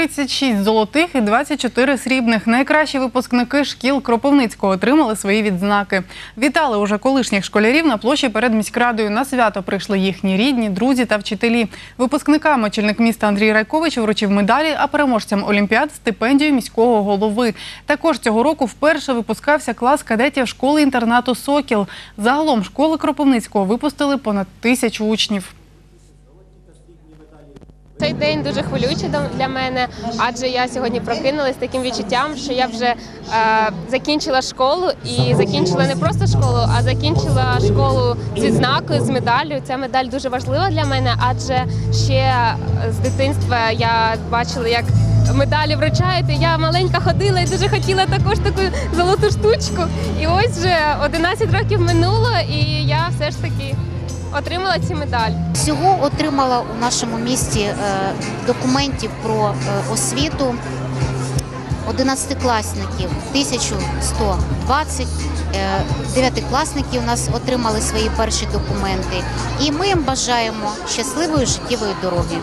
36 золотих і 24 срібних. Найкращі випускники шкіл Кропивницького отримали свої відзнаки. Вітали уже колишніх школярів на площі перед міськрадою. На свято прийшли їхні рідні, друзі та вчителі. Випускникам очільник міста Андрій Райкович вручив медалі, а переможцям олімпіад стипендію міського голови. Також цього року вперше випускався клас кадетів школи-інтернату Сокіл. Загалом школи Кропивницького випустили понад тисячу учнів. Цей день дуже хвилюючий для мене, адже я сьогодні прокинулася з таким відчуттям, що я вже е, закінчила школу і закінчила не просто школу, а закінчила школу з відзнакою, з медаллю. Ця медаль дуже важлива для мене, адже ще е, з дитинства я бачила, як медалі вручають. і Я маленька ходила і дуже хотіла також таку золоту штучку. І ось вже 11 років минуло, і я все ж таки отримала цю медаль. Всього отримала у нашому місті е, документів про е, освіту 11-класників 1120, е, дев'ятикласники у нас отримали свої перші документи. І ми їм бажаємо щасливої життєвої дороги.